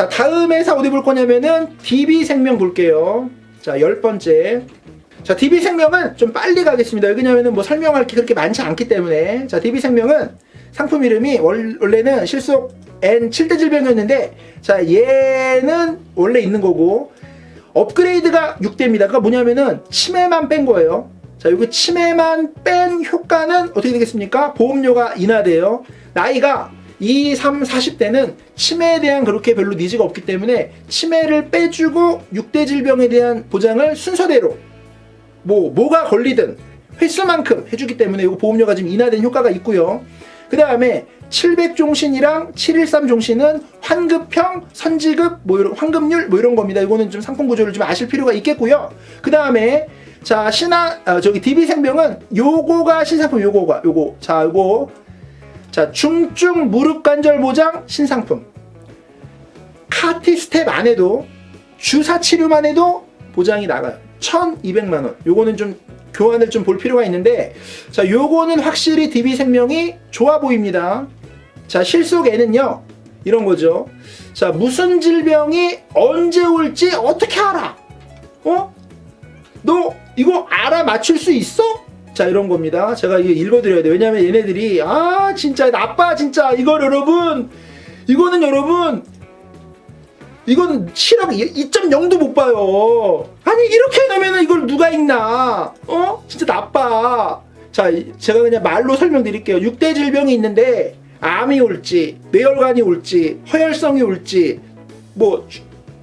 자, 다음 회사 어디 볼 거냐면은 DB생명 볼게요. 자, 열 번째. 자, DB생명은 좀 빨리 가겠습니다. 왜냐면은 뭐 설명할 게 그렇게 많지 않기 때문에. 자, DB생명은 상품 이름이 원래는 실속 N7대 질병이었는데 자, 얘는 원래 있는 거고 업그레이드가 6대입니다. 그러니까 뭐냐면은 치매만 뺀 거예요. 자, 여기 치매만 뺀 효과는 어떻게 되겠습니까? 보험료가 인하돼요. 나이가 2, 3, 40대는 치매에 대한 그렇게 별로 니즈가 없기 때문에 치매를 빼주고 6대 질병에 대한 보장을 순서대로 뭐 뭐가 걸리든 횟수만큼 해주기 때문에 이거 보험료가 지금 인하된 효과가 있고요. 그 다음에 700 종신이랑 713 종신은 환급형, 선지급, 뭐 이런, 환급률 뭐 이런 겁니다. 이거는 좀 상품 구조를 좀 아실 필요가 있겠고요. 그 다음에 자 신하 아, 어, 저기 DB 생명은 요거가 신상품 요거가 요거 자 요거 자, 중증 무릎 관절 보장 신상품. 카티 스텝 안 해도 주사 치료만 해도 보장이 나가요. 1,200만 원. 요거는 좀 교환을 좀 볼 필요가 있는데 자, 요거는 확실히 DB 생명이 좋아 보입니다. 자, 실속에는요. 이런 거죠. 자, 무슨 질병이 언제 올지 어떻게 알아? 어? 너 이거 알아 맞출 수 있어? 자 이런 겁니다. 제가 이거 읽어드려야 돼 왜냐하면 얘네들이 아 진짜 나빠 진짜 이걸 여러분 이거는 여러분 이거는 실험 2.0도 못 봐요. 아니 이렇게 해놓으면 이걸 누가 읽나? 어? 진짜 나빠. 자 제가 그냥 말로 설명드릴게요. 6대 질병이 있는데 암이 올지 뇌혈관이 올지 허혈성이 올지 뭐뭐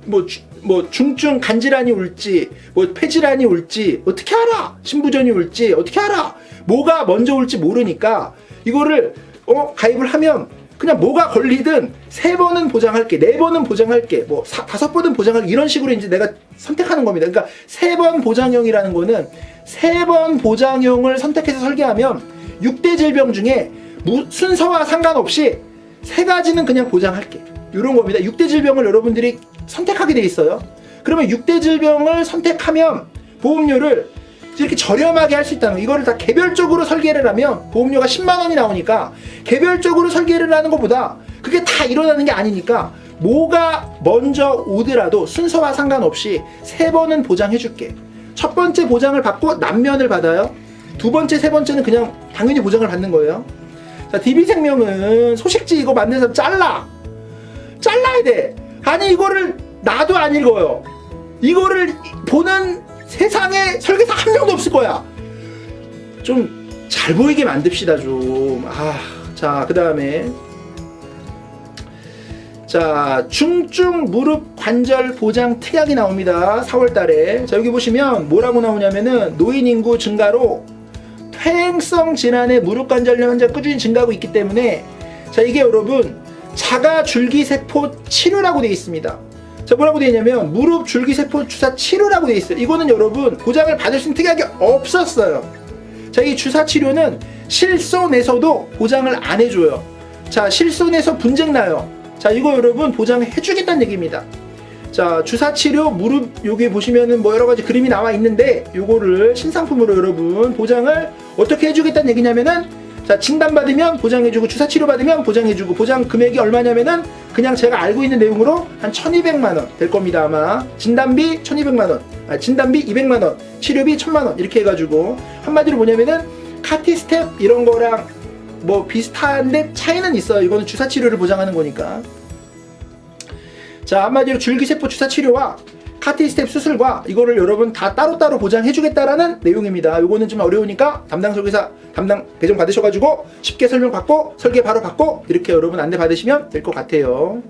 뭐, 뭐 뭐 중증 간질환이 올지 뭐 폐질환이 올지 어떻게 알아? 신부전이 올지 어떻게 알아? 뭐가 먼저 올지 모르니까 이거를 어 가입을 하면 그냥 뭐가 걸리든 세 번은 보장할게 네 번은 보장할게 뭐 사, 다섯 번은 보장할게 이런 식으로 이제 내가 선택하는 겁니다. 그러니까 세 번 보장형이라는 거는 세 번 보장형을 선택해서 설계하면 6대 질병 중에 무, 순서와 상관없이 세 가지는 그냥 보장할게. 이런 겁니다. 6대 질병을 여러분들이 선택하게 돼 있어요. 그러면 6대 질병을 선택하면 보험료를 이렇게 저렴하게 할 수 있다면 이거를 다 개별적으로 설계를 하면 보험료가 10만 원이 나오니까 개별적으로 설계를 하는 것보다 그게 다 일어나는 게 아니니까 뭐가 먼저 오더라도 순서와 상관없이 세 번은 보장해 줄게. 첫 번째 보장을 받고 남면을 받아요. 두 번째, 세 번째는 그냥 당연히 보장을 받는 거예요. 자, DB생명은 소식지 이거 만든 사람 잘라. 잘라야 돼. 아니 이거를 나도 안 읽어요. 이거를 보는 세상에 설계사 한 명도 없을 거야. 좀 잘 보이게 만듭시다 좀. 아, 자, 그다음에 자, 중증 무릎 관절 보장 특약이 나옵니다. 4월 달에. 자, 여기 보시면 뭐라고 나오냐면은 노인 인구 증가로 퇴행성 질환의 무릎 관절염 환자 꾸준히 증가하고 있기 때문에 자, 이게 여러분 자가 줄기세포 치료라고 되어 있습니다. 자, 뭐라고 되어 있냐면 무릎 줄기세포 주사 치료라고 되어 있어요. 이거는 여러분 보장을 받을 수 있는 특이한 게 없었어요. 자, 이 주사 치료는 실손에서도 보장을 안 해줘요. 자, 실손에서 분쟁 나요. 자, 이거 여러분 보장해주겠다는 얘기입니다. 자, 주사 치료 무릎 여기 보시면은 뭐 여러 가지 그림이 나와 있는데 요거를 신상품으로 여러분 보장을 어떻게 해주겠다는 얘기냐면은 자 진단받으면 보장해주고 주사치료받으면 보장해주고 보장 금액이 얼마냐면은 그냥 제가 알고 있는 내용으로 한 1200만원 될 겁니다 아마. 진단비 1200만원. 아, 진단비 200만원. 치료비 1000만원. 이렇게 해가지고. 한마디로 뭐냐면은 카티 스텝 이런 거랑 뭐 비슷한데 차이는 있어요. 이거는 주사치료를 보장하는 거니까. 자 한마디로 줄기세포 주사치료와 파티 스텝 수술과 이거를 여러분 다 따로따로 보장해주겠다라는 내용입니다. 요거는 좀 어려우니까 담당 설계사 담당 배정 받으셔가지고 쉽게 설명 받고 설계 바로 받고 이렇게 여러분 안내 받으시면 될 것 같아요.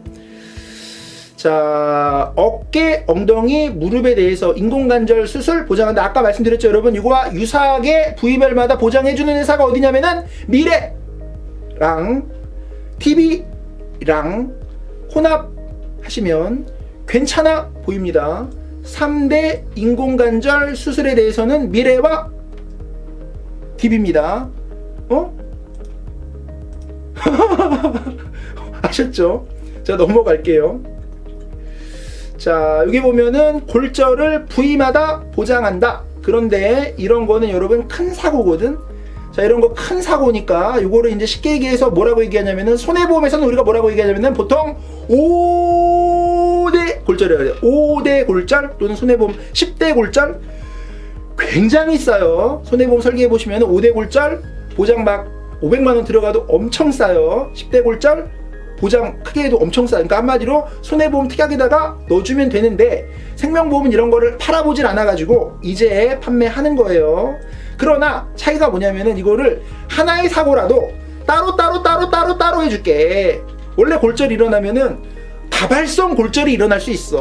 자, 어깨, 엉덩이, 무릎에 대해서 인공관절 수술 보장한다. 아까 말씀드렸죠, 여러분. 이거와 유사하게 부위별마다 보장해주는 회사가 어디냐면은 미래랑 TV랑 혼합하시면 괜찮아 보입니다. 3대 인공관절 수술에 대해서는 미래와 딥입니다. 어? 아셨죠? 자, 넘어갈게요. 자, 여기 보면은 골절을 부위마다 보장한다. 그런데 이런 거는 여러분 큰 사고거든. 자, 이런 거 큰 사고니까 이거를 이제 쉽게 얘기해서 뭐라고 얘기하냐면은 손해보험에서는 우리가 뭐라고 얘기하냐면은 보통 오 골절이라고 해요. 5대 골절 또는 손해보험 10대 골절 굉장히 싸요. 손해보험 설계해 보시면 5대 골절 보장 막 500만 원 들어가도 엄청 싸요. 10대 골절 보장 크게 해도 엄청 싸요. 그러니까 한마디로 손해보험 특약에다가 넣어주면 되는데 생명보험은 이런 거를 팔아보질 않아가지고 이제 판매하는 거예요. 그러나 차이가 뭐냐면은 이거를 하나의 사고라도 따로 따로 따로 따로 따로 해줄게. 원래 골절이 일어나면은 다발성 골절이 일어날 수 있어.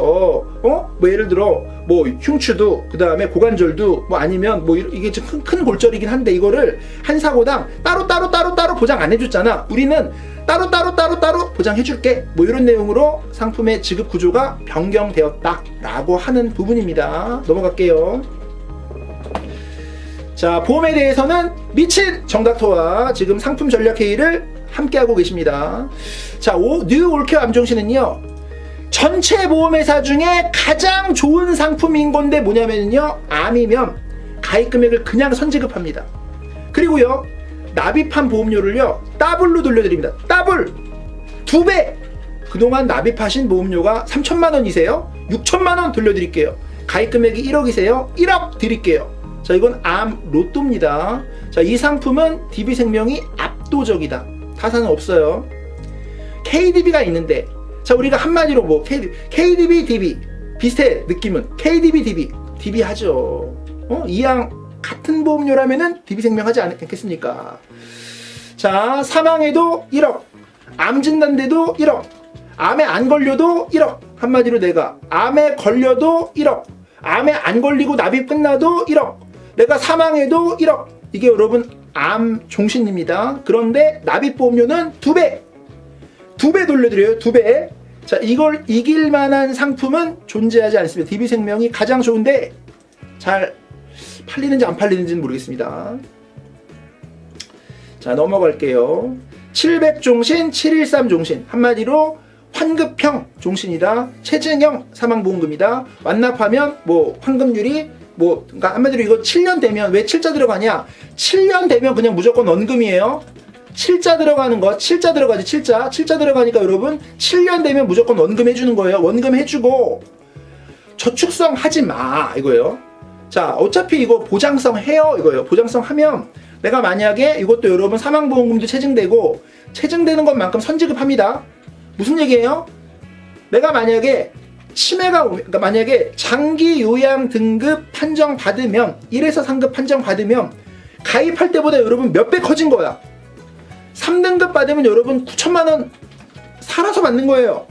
어? 뭐 예를 들어 뭐 흉추도 그 다음에 고관절도 뭐 아니면 뭐 이게 좀 큰, 큰 골절이긴 한데 이거를 한 사고당 따로 따로 따로 따로 보장 안 해줬잖아. 우리는 따로 따로 따로 따로 보장해줄게. 뭐 이런 내용으로 상품의 지급 구조가 변경되었다라고 하는 부분입니다. 넘어갈게요. 자, 보험에 대해서는 미친 정닥터와 지금 상품 전략 회의를 함께하고 계십니다. 자, 오, 뉴 올케어 암정신은요, 전체 보험회사 중에 가장 좋은 상품인 건데 뭐냐면요, 암이면 가입 금액을 그냥 선지급합니다. 그리고요, 납입한 보험료를요, 더블로 돌려드립니다. 더블! 두 배! 그동안 납입하신 보험료가 3천만 원이세요? 6천만 원 돌려드릴게요. 가입 금액이 1억이세요? 1억 드릴게요. 자, 이건 암 로또입니다. 자, 이 상품은 DB생명이 압도적이다. 타사는 없어요. KDB가 있는데, 자, 우리가 한마디로 뭐, KDB, KDB, DB. 비슷해, 느낌은. KDB, DB. DB 하죠. 어? 이양 같은 보험료라면은 DB생명 하지 않겠습니까? 자, 사망해도 1억. 암 진단돼도 1억. 암에 안 걸려도 1억. 한마디로 내가 암에 걸려도 1억. 암에 안 걸리고 납입 끝나도 1억. 내가 사망해도 1억. 이게 여러분 암 종신입니다. 그런데 납입 보험료는 2배. 2배 돌려드려요. 2배. 자, 이걸 이길 만한 상품은 존재하지 않습니다. DB생명이 가장 좋은데 잘 팔리는지 안 팔리는지는 모르겠습니다. 자, 넘어갈게요. 700 종신, 713 종신. 한마디로 환급형 종신이다. 체증형 사망보험금이다. 완납하면 뭐 환급률이 뭐 그러니까 한마디로 이거 7년 되면 왜 7자 들어가냐? 7년 되면 그냥 무조건 원금이에요. 7자 들어가는 거, 7자 들어가지, 7자. 7자 들어가니까 여러분 7년 되면 무조건 원금 해주는 거예요. 원금 해주고 저축성 하지 마 이거예요. 자 어차피 이거 보장성 해요 이거예요. 보장성 하면 내가 만약에 이것도 여러분 사망보험금도 체증되고 체증되는 것만큼 선지급합니다. 무슨 얘기예요? 내가 만약에 치매가 그러니까 만약에 장기 요양 등급 판정 받으면 1에서 3급 판정 받으면 가입할 때보다 여러분 몇 배 커진 거야. 3등급 받으면 여러분 9천만 원 살아서 받는 거예요.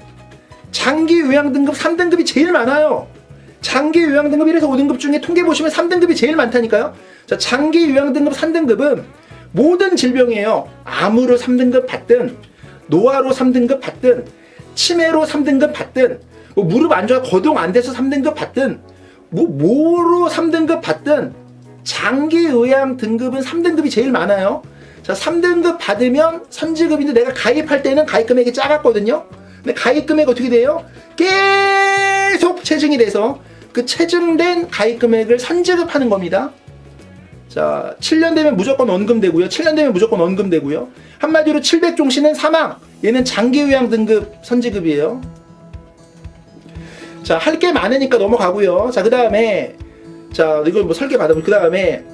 장기 요양 등급 3등급이 제일 많아요. 장기 요양 등급 1에서 5등급 중에 통계 보시면 3등급이 제일 많다니까요. 자, 장기 요양 등급 3등급은 모든 질병이에요. 암으로 3등급 받든 노화로 3등급 받든 치매로 3등급 받든 뭐 무릎 안 좋아 거동 안 돼서 3등급 받든 뭐 뭐로 3등급 받든 장기 요양 등급은 3등급이 제일 많아요. 자, 3등급 받으면 선지급인데 내가 가입할 때는 가입 금액이 작았거든요. 근데 가입 금액 어떻게 돼요? 계속 체증이 돼서 그 체증된 가입 금액을 선지급하는 겁니다. 자, 7년 되면 무조건 원금되고요. 7년 되면 무조건 원금되고요. 한마디로 700종신은 사망. 얘는 장기 요양 등급 선지급이에요. 자, 할 게 많으니까 넘어가고요. 자, 그 다음에 자, 이거 뭐 설계 받아보. 그다음에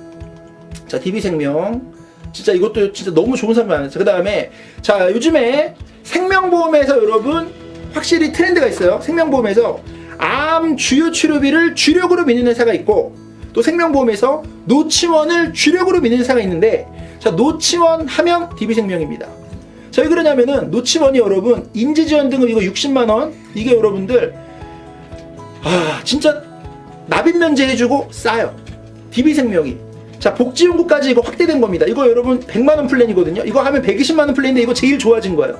자, DB생명. 진짜 이것도 진짜 너무 좋은 상품 많아요. 자, 그다음에 자, 요즘에 생명보험에서 여러분 확실히 트렌드가 있어요. 생명보험에서 암 주요 치료비를 주력으로 미는 회사가 있고 또 생명보험에서 노치원을 주력으로 미는 회사가 있는데 자 노치원 하면 DB생명입니다. 자왜 그러냐면은 노치원이 여러분 인지지원 등급 이거 60만 원 이게 여러분들 아 진짜 납입 면제 해주고 싸요. DB생명이 자 복지용구까지 이거 확대된 겁니다. 이거 여러분 100만 원 플랜이거든요. 이거 하면 120만 원 플랜인데 이거 제일 좋아진 거예요.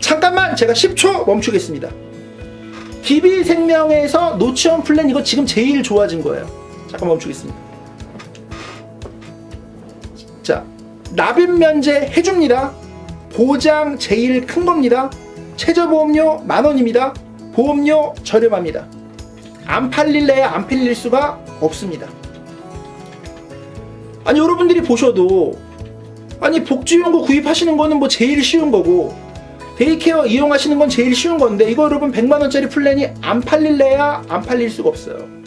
잠깐만 제가 10초 멈추겠습니다. DB생명에서 노치원 플랜 이거 지금 제일 좋아진 거예요. 잠깐 멈추겠습니다. 자, 납입 면제 해줍니다. 보장 제일 큰 겁니다. 최저보험료 만 원입니다. 보험료 저렴합니다. 안 팔릴래야 안 팔릴 수가 없습니다. 아니 여러분들이 보셔도 아니 복지용구 구입하시는 거는 뭐 제일 쉬운 거고 데이케어 이용하시는 건 제일 쉬운 건데 이거 여러분 100만 원짜리 플랜이 안 팔릴래야 안 팔릴 수가 없어요.